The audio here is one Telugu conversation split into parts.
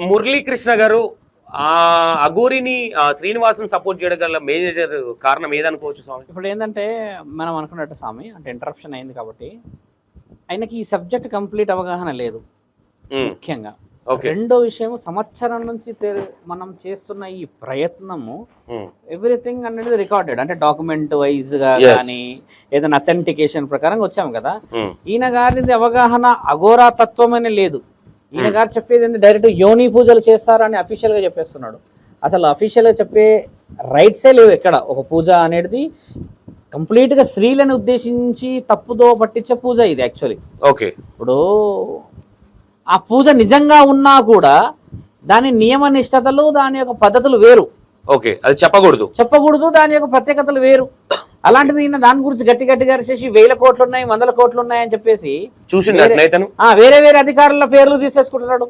మురళీకృష్ణ గారు ఆ, శ్రీనివాసుని సపోర్ట్ చేయడం గల మేజర్ కారణం ఏదనుకోవచ్చు స్వామి? ఇప్పుడు ఏంటంటే మనం అనుకున్నట్టు స్వామి అంటే ఇంటరప్షన్ అయింది కాబట్టి ఆయనకి ఈ సబ్జెక్ట్ కంప్లీట్ అవగాహన లేదు. ముఖ్యంగా. రెండో విషయం సంవత్సరం నుంచి మనం చేస్తున్న ఈ ప్రయత్నము ఎవ్రీథింగ్ అనేది రికార్డెడ్ అంటే డాక్యుమెంట్ వైజ్గా. కానీ ఏదైనా అథెంటికేషన్ ప్రకారం వచ్చాము కదా. ఈయన గారిది అవగాహన అఘోరా తత్వమనే లేదు. ఈయన గారు చెప్పేది ఏంటి డైరెక్ట్ యోని పూజలు చేస్తారని అఫీషియల్గా చెప్పేస్తున్నాడు. అసలు అఫీషియల్గా చెప్పే రైట్సే లేవు ఎక్కడ. ఒక పూజ అనేది కంప్లీట్గా స్త్రీలను ఉద్దేశించి తప్పుదో పట్టించే పూజ ఇది యాక్చువల్లీ ఓకే ఇప్పుడు ఆ పూజ నిజంగా ఉన్నా కూడా దాని నియమ నిష్టతలు దాని యొక్క పద్ధతులు వేరు. ఓకే అది చెప్పకూడదు. చెప్పకూడదు దాని యొక్క ప్రత్యేకతలు వేరు. అలాంటిది ఈయన దాని గురించి గట్టి గట్టిగా చేసి వేల కోట్లు ఉన్నాయి వందల కోట్లు ఉన్నాయి అని చెప్పేసి చూసిండు వేరే- వేరే వేరే అధికారుల పేర్లు తీసేసుకుంటున్నాడు.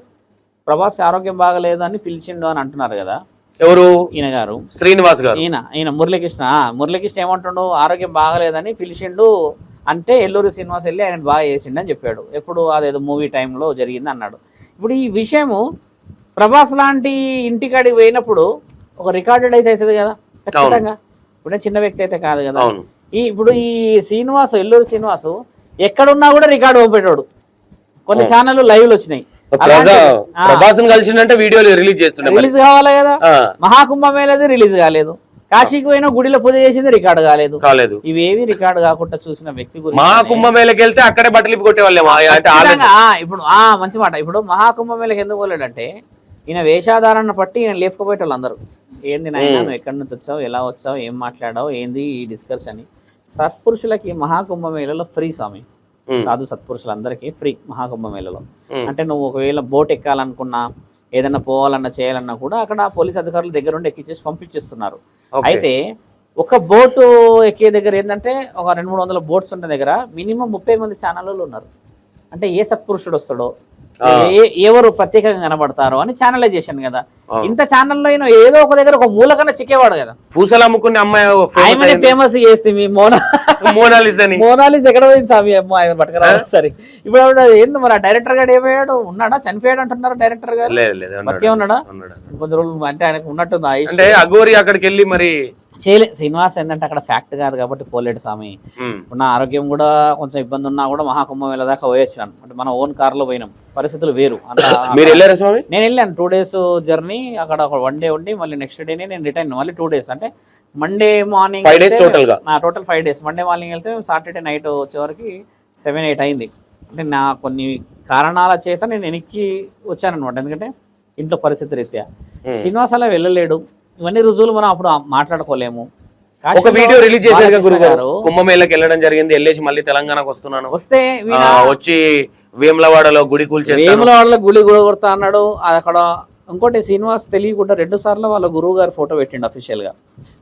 ప్రభాస్కి ఆరోగ్యం బాగలేదు అని పిలిచిండు అని అంటున్నారు కదా. ఎవరు? ఈయన గారు. శ్రీనివాస్ గారు. ఈయన ఈయన మురళీకృష్ణ. మురళీకృష్ణ ఏమంటుండు? ఆరోగ్యం బాగలేదని పిలిచిండు అంటే ఎల్లూరు శ్రీనివాస్ వెళ్ళి ఆయన బాగా చేసిండు అని చెప్పాడు. ఎప్పుడు అదేదో మూవీ టైంలో జరిగింది అన్నాడు. ఇప్పుడు ఈ విషయము ప్రభాస్ లాంటి ఇంటికాడికి పోయినప్పుడు ఒక రికార్డెడ్ అయితే అవుతుంది కదా? ఖచ్చితంగా. ఇప్పుడు చిన్న వ్యక్తి అయితే కాదు కదా. ఈ ఇప్పుడు ఈ శ్రీనివాసు ఎల్లూరు శ్రీనివాసు ఎక్కడున్నా కూడా రికార్డు పంపేటోడు కొన్ని ఛానళ్ళు లైవ్లు వచ్చినాయి. ప్రజా ఆ. ప్రభాసం కలిసిందంటే వీడియోలు రిలీజ్ చేస్తుండే మరి. రిలీజ్ కావాలి కదా మహాకుంభమేళది రిలీజ్ కాలేదు. కాశీకి పోయిన గుడిలో పూజ చేసింది రికార్డు కాలేదు. కాలేదు. ఇవేవి రికార్డు కాకుండా చూసిన వ్యక్తి గురించి మహాకుంభమేళకి వెళ్తే అక్కడే బట్టలు ఆ, ఇప్పుడు ఆ మంచి మాట. ఇప్పుడు మహాకుంభమేళకి ఎందుకు పోలేడంటే ఈయన వేషాధారణ పట్టి ఈయన లేపుకుపోయేటోళ్ళు అందరూ. ఏంది నాయన నువ్వు ఎక్కడి నుంచి వచ్చావు ఎలా వచ్చావు ఏం మాట్లాడావు ఏంది ఈ డిస్కషన్ అని సత్పురుషులకి మహాకుంభమేళలో ఫ్రీ స్వామి. సాధు సత్పురుషులందరికీ ఫ్రీ మహాకుంభమేళలో అంటే నువ్వు ఒకవేళ బోట్ ఎక్కాలనుకున్నా ఏదైనా పోవాలన్నా చేయాలన్నా కూడా అక్కడ పోలీస్ అధికారుల దగ్గర నుండి ఎక్కించేసి పంపించేస్తున్నారు. అయితే ఒక బోటు ఎక్కే దగ్గర ఏంటంటే ఒక రెండు మూడు వందల బోట్స్ ఉన్న దగ్గర మినిమం ముప్పై మంది ఛానళ్ళు ఉన్నారు. అంటే ఏ సత్పురుషుడు వస్తాడో ఎవరు ప్రత్యేకంగా కనబడతారో అని ఛానలైజేషన్ కదా. ఇంత ఛానల్లో అయినా ఏదో ఒక దగ్గర ఒక మూలకన్నా చిక్కేవాడు కదా. పూసలు అమ్ముకునే అమ్మాయి. ఫేమస్ చేస్తే మీ మోనా మోనాలిసా అని మోనాలిస్ ఎక్కడ పోయింది స్వామి? అమ్మ ఆయన పట్టుకురా సరే. ఇప్పుడు ఏంది మరి డైరెక్టర్ గారు ఏమయ్యాడు? ఉన్నాడా? చనిపోయాడు అంటున్నారు డైరెక్టర్ గారు? ఉన్నాడా. కొన్ని రోజులు అంటే ఆయనకు ఉన్నట్టుంది అంటే అఘోరి అక్కడికి వెళ్ళి మరి చేయలే. శ్రీనివాస్ ఏంటంటే అక్కడ ఫ్యాక్ట్ కాదు కాబట్టి పోలేడు స్వామి. నా ఆరోగ్యం కూడా కొంచెం ఇబ్బంది ఉన్నా కూడా మహాకుంభం దాకా పోయొచ్చినాను. అంటే మన ఓన్ కార్లో పోయినాం. పరిస్థితులు వేరు. నేను వెళ్ళాను. టూ డేస్ జర్నీ అక్కడ ఒక వన్ డే ఉండి మళ్ళీ నెక్స్ట్ డేనే నేను రిటర్న్ మళ్ళీ టూ డేస్ అంటే Monday morning? Total five days Monday morning వెళ్తే సాటర్డే నైట్ వచ్చేవరకు సెవెన్ ఎయిట్ అయింది. అంటే నా కొన్ని కారణాల చేత నేను వెనక్కి వచ్చానన్నమాట. ఎందుకంటే ఇంట్లో పరిస్థితి రీత్యా. శ్రీనివాస్ అలా వెళ్ళలేడు. ఇవన్నీ రుజువులు మనం అప్పుడు మాట్లాడుకోలేము. ఒక వీడియో రిలీజ్ చేశారు గురుగారు? గారు. కుంభమేళకి వెళ్ళడం జరిగింది వెళ్ళేసి మళ్ళీ తెలంగాణకు వస్తున్నాను. వస్తే వచ్చి వేములవాడలో గుడి కూల్చేస్తాను వేముల వాళ్ళ గుడి కూడా కొడతా అన్నాడు అక్కడ ఇంకోటి శ్రీనివాస్ తెలియకుండా రెండు సార్లు వాళ్ళ గురువు గారు ఫోటో పెట్టిండు అఫీషియల్గా.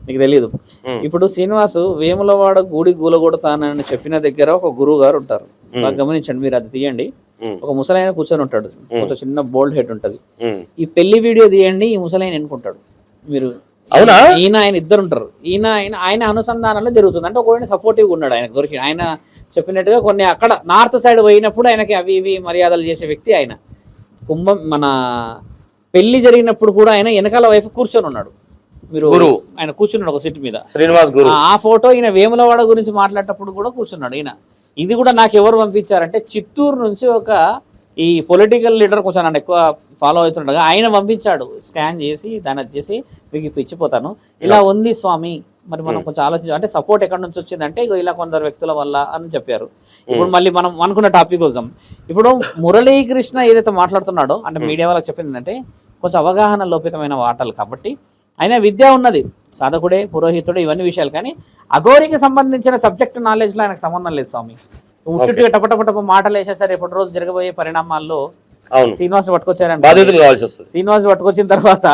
మీకు తెలియదు ఇప్పుడు శ్రీనివాస్ వేములవాడ గుడి గూల కొడతానని చెప్పిన దగ్గర ఒక గురువు గారు ఉంటారు బాగా గమనించండి మీరు అది తీయండి. ఒక ముసలైన కూర్చొని ఉంటాడు. కొంచెం చిన్న బోల్డ్ హెడ్ ఉంటది. ఈ పెళ్ళి వీడియో తీయండి ఈ ముసలైన ఎన్నుకుంటాడు? మీరు అవునా? ఈయన ఆయన ఇద్దరు ఉంటారు ఈయన ఆయన ఆయన అనుసంధానంలో జరుగుతుంది. అంటే ఒకవేళ సపోర్టివ్ ఉన్నాడు ఆయన దొరికి. ఆయన చెప్పినట్టుగా కొన్ని అక్కడ నార్త్ సైడ్ పోయినప్పుడు ఆయనకి అవి ఇవి మర్యాదలు చేసే వ్యక్తి ఆయన. కుంభం మన పెళ్ళి జరిగినప్పుడు కూడా ఆయన వెనకాల వైపు కూర్చొని ఉన్నాడు. మీరు గురువు. ఆయన కూర్చున్నాడు ఒక సీట్ మీద. శ్రీనివాస్ గురు. ఆ ఫోటో ఈయన వేములవాడ గురించి మాట్లాడేటప్పుడు కూడా కూర్చున్నాడు ఈయన. ఇది కూడా నాకు ఎవరు పంపించారంటే చిత్తూరు నుంచి ఒక ఈ పొలిటికల్ లీడర్ కొంచెం నన్ను ఎక్కువ ఫాలో అవుతుండగా ఆయన పంపించాడు స్కాన్ చేసి దాన్ని అది చేసి మీకు ఇప్పుడు ఇచ్చిపోతాను. ఇలా ఉంది స్వామి మరి మనం కొంచెం ఆలోచించాలి అంటే సపోర్ట్ ఎక్కడి నుంచి వచ్చిందంటే ఇలా కొందరు వ్యక్తుల వల్ల అని చెప్పారు. ఇప్పుడు మళ్ళీ మనం అనుకున్న టాపిక్ కోసం. ఇప్పుడు మురళీకృష్ణ ఏదైతే మాట్లాడుతున్నాడో అంటే మీడియా వాళ్ళకి చెప్పింది అంటే కొంచెం అవగాహన లోపితమైన వాటలు కాబట్టి ఆయన విద్య ఉన్నది. సాధకుడే పురోహితుడు ఇవన్నీ విషయాలు. కానీ అఘోరికి సంబంధించిన సబ్జెక్ట్ నాలెడ్జ్లో ఆయనకు సంబంధం లేదు స్వామి. ఉట్టుగా టపటపటప మాటలు వేసేసరి ఎప్పటి రోజు జరగబోయే పరిణామాల్లో శ్రీనివాస్ పట్టుకొచ్చారంటే. బాధితులు కావాల్సి వస్తుంది. శ్రీనివాస్ పట్టుకొచ్చిన తర్వాత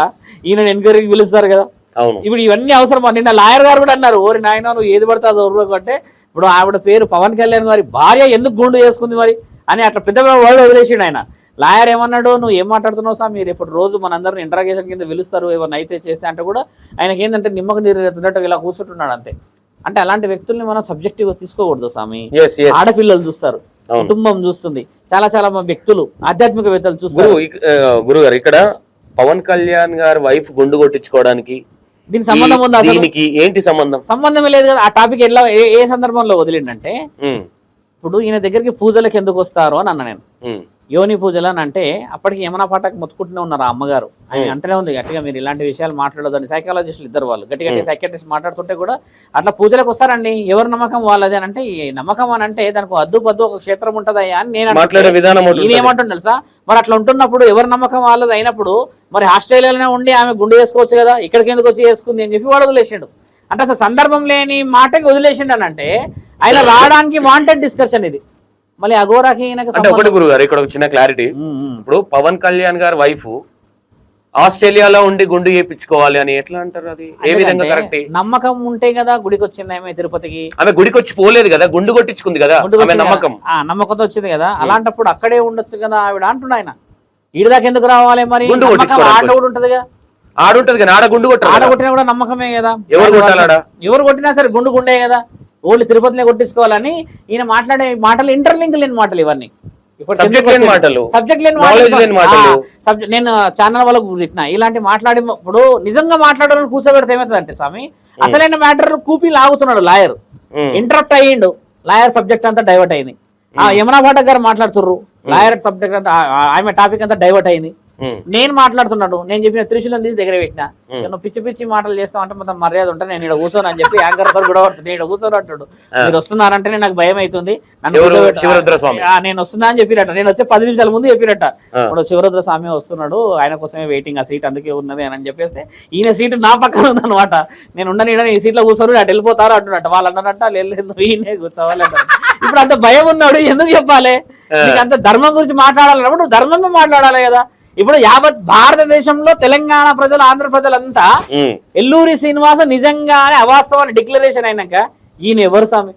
ఈయన ఎంక్వైరీకి పిలుస్తారు కదా. అవును. ఇప్పుడు ఇవన్నీ అవసరం నిన్న లాయర్ గారు కూడా అన్నారు ఓరి నాయన నువ్వు ఏది పడితే అది అంటే ఇప్పుడు ఆవిడ పేరు పవన్ కళ్యాణ్ గారి భార్య ఎందుకు గుండు చేసుకుంది మరి? అని అట్లా పెద్ద వర్డ్ వదిలేసిండు ఆయన. లాయర్ ఏమన్నాడు నువ్వు ఏం మాట్లాడుతున్నావు సార్? మీరు ఇప్పుడు రోజు మనందరిని ఇంటరాగేషన్ కింద పిలుస్తారు? ఏమన్నా అయితే చేస్తే? అంటే కూడా ఆయనకి ఏంటంటే నిమ్మకు నీరు ఎత్తున్నట్టు ఇలా కూర్చుంటున్నాడు అంతే. అంటే అలాంటి వ్యక్తుల్ని మనం సబ్జెక్టివ్గా తీసుకోకూడదు స్వామి. ఆడపిల్లలు చూస్తారు. కుటుంబం చూస్తుంది. చాలా చాలా వ్యక్తులు ఆధ్యాత్మికవేత్తలు చూస్తారు. గురుగారు ఇక్కడ పవన్ కళ్యాణ్ గారి వైఫ్ గుండు కొట్టించుకోవడానికి దీనికి సంబంధం ఉందా దీనికి ఏంటి సంబంధం? సంబంధమే లేదు కదా. ఆ టాపిక్ ఎట్లా ఏ- సందర్భంలో వదిలిండంటే ఇప్పుడు ఈయన దగ్గరికి పూజలకు ఎందుకు వస్తారు అని అన్న నేను. యోని పూజలు అని అంటే అప్పటికి యమునా పాటకు మొత్తుకుంటూనే ఉన్నారు ఆ అమ్మగారు. అంటనే ఉంది గట్టిగా మీరు ఇలాంటి విషయాలు మాట్లాడదని సైకాలజిస్టులు ఇద్దరు వాళ్ళు. గట్టి గట్టి సైకాట్రిస్ట్ మాట్లాడుతుంటే కూడా అట్లా పూజలకు వస్తారండి. ఎవరి నమ్మకం వాళ్ళది అని అంటే ఈ నమ్మకం అని అంటే దానికి అద్దు పద్దు ఒక క్షేత్రం ఉంటదయ్యా అని నేను. ఏమంటుంది తెలుసా? మరి అట్లా ఉంటున్నప్పుడు ఎవరి నమ్మకం వాళ్ళది అయినప్పుడు మరి ఆస్ట్రేలియాలోనే ఉండి ఆమె గుండు చేసుకోవచ్చు కదా ఇక్కడికి ఎందుకు వచ్చి చేసుకుంది అని చెప్పి వాడు వదిలేసాడు. అంటే అసలు సందర్భం లేని మాటకి వదిలేసిండు అని అంటే ఆయన రావడానికి వాంటెడ్ డిస్కషన్ ఇది. మళ్ళీ అంటే ఒకటి సంబంధం- గురుగారు ఇక్కడ ఒక చిన్న క్లారిటీ. ఇప్పుడు పవన్ కళ్యాణ్ గారి వైఫ్ ఆస్ట్రేలియాలో ఉండి గుండు చేయించుకోవాలి అని ఎట్లా అంటారు అది? ఏ విధంగా కరెక్ట్ నమ్మకం ఉంటే కదా గుడికి వచ్చింది ఆమె తిరుపతికి ఆమె గుడికి వచ్చి పోలేదు కదా గుండు కొట్టించుకుంది కదా. నమ్మకం. నమ్మకంతో వచ్చింది కదా. అలాంటప్పుడు అక్కడే ఉండొచ్చు కదా ఆవిడ అంటున్నా ఆయన. ఈడి దాకా ఎందుకు రావాలి మరి? ఆట కూడా ఉంటదిగా. ఆడుంటది కానీ ఆడ గుండు కొట్టారు ఆడ. కొట్టినా కూడా నమ్మకమే కదా. ఎవరు కొట్టాలాడా? ఎవరు కొట్టినా సరే గుండు గుండే కదా. ఓన్లీ తిరుపతిలో కొట్టించుకోవాలని ఈయన మాట్లాడే మాటలు ఇంటర్లింక్ లేని మాటలు ఇవన్నీ. Subject లేని మాటలు. సబ్జెక్ట్ లేని Knowledge లేని మాటలు. సబ్జెక్ట్ నేను ఛానల్ వాళ్ళకు చెప్పిన ఇలాంటి మాట్లాడినప్పుడు నిజంగా మాట్లాడాలని కూర్చోబెడితే ఏమవుతుందంటే స్వామి అసలైన మ్యాటర్ కూపీ లాగుతున్నాడు లాయర్ ఇంటరప్ట్ అయ్యిండు. లాయర్ సబ్జెక్ట్ అంతా డైవర్ట్ అయింది. ఆ యమునా పాఠక్ గారు మాట్లాడుతుర్రు. లాయర్ సబ్జెక్ట్ అంతా ఆ- ఆమె టాపిక్ అంతా డైవర్ట్ అయింది. నేను మాట్లాడుతున్నాడు నేను చెప్పిన త్రిశూలం తీసి దగ్గర పెట్టిన. నేను పిచ్చి పిచ్చి మాటలు చేస్తాం అంటే మొత్తం మర్యాద ఉంటే నేను ఇక్కడ కూర్చోను అని చెప్పి యాంకర్తో కూడా పడుతుంది. నేను కూర్చొని అంటాడు. మీరు వస్తున్నారంటేనే నాకు భయం అవుతుంది. నేను వస్తున్నా అని చెప్పిరట నేను వచ్చే పది నిమిషాల ముందు చెప్పిరట ఆ. ఇప్పుడు శివరుద్ర స్వామి వస్తున్నాడు. ఆయన కోసమే వెయిటింగ్ ఆ సీట్ అందుకే ఉన్నది అని చెప్పేస్తే ఈయన సీట్ నా పక్కన ఉందన్నమాట. నేను ఉండని ఈ సీట్లో కూర్చొని. అటు వెళ్ళిపోతారు అంటున్నట్టు. వాళ్ళు అన్నారంట లేదు ఈయనే కూర్చోవాలి ఇప్పుడు అంత భయం ఉన్నాడు. ఎందుకు చెప్పాలి? నీకు అంత ధర్మం గురించి మాట్లాడాలన్నప్పుడు నువ్వు ధర్మంగా మాట్లాడాలి కదా. ఇప్పుడు యావత్ భారతదేశంలో తెలంగాణ ప్రజలు ఆంధ్ర ప్రజలంతా. ఎల్లూరి శ్రీనివాస నిజంగానే అవాస్తవాన్ని డిక్లరేషన్ అయినాక ఈయన ఎవరు స్వామి.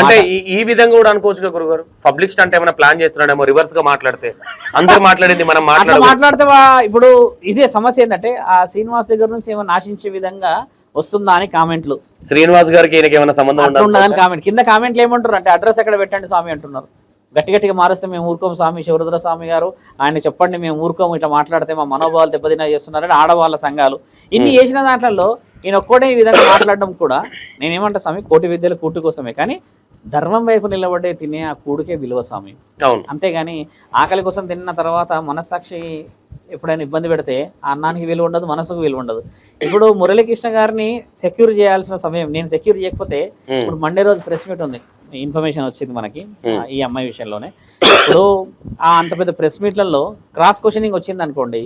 అంటే ఈ విధంగా కూడా అనుకోవచ్చు కదా గురుగారు? పబ్లిక్ స్టంట్ ఏమైనా ప్లాన్ చేస్తున్నాడేమో రివర్స్గా మాట్లాడితే. అందరు మాట్లాడింది మనం మాట్లాడితే ఇప్పుడు ఇదే సమస్య ఏంటంటే ఆ శ్రీనివాస్ దగ్గర నుంచి ఏమైనా ఆశించే విధంగా వస్తుందా అని కామెంట్లు. శ్రీనివాస్ గారికి ఏమైనా సంబంధం ఉండదని కామెంట్. కింద కామెంట్లు ఏమంటారు అంటే అడ్రస్ ఎక్కడ పెట్టండి స్వామి అంటున్నారు. గట్టి గట్టిగా మారేస్తే మేము ఊరుకోం స్వామి శివరుద్ర స్వామి గారు. ఆయన చెప్పండి మేము ఊరుకోము ఇట్లా మాట్లాడితే మా మనోభావాలు దెబ్బతిన చేస్తున్నారని ఆడవాళ్ళ సంఘాలు. ఇన్ని చేసిన దాంట్లో ఈయన ఒక్కడే ఈ విధంగా మాట్లాడడం కూడా నేనేమంటా స్వామి కోటి విద్యల కూటు కోసమే. కానీ ధర్మం వైపు నిలబడే తినే ఆ కూడుకే విలువ స్వామి. అంతేగాని ఆకలి కోసం తిన్న తర్వాత మనస్సాక్షి ఎప్పుడైనా ఇబ్బంది పెడితే ఆ అన్నానికి విలువ ఉండదు మనసుకు విలువ ఉండదు. ఇప్పుడు మురళీకృష్ణ గారిని సెక్యూర్ చేయాల్సిన సమయం నేను సెక్యూర్ చేయకపోతే. ఇప్పుడు మండే రోజు ప్రెస్ మీట్ ఉంది. ఇన్ఫర్మేషన్ వచ్చింది మనకి ఈ అమ్మాయి విషయంలోనే. ఇప్పుడు ఆ అంత పెద్ద ప్రెస్ మీట్లలో క్రాస్ క్వశ్చనింగ్ వచ్చింది అనుకోండి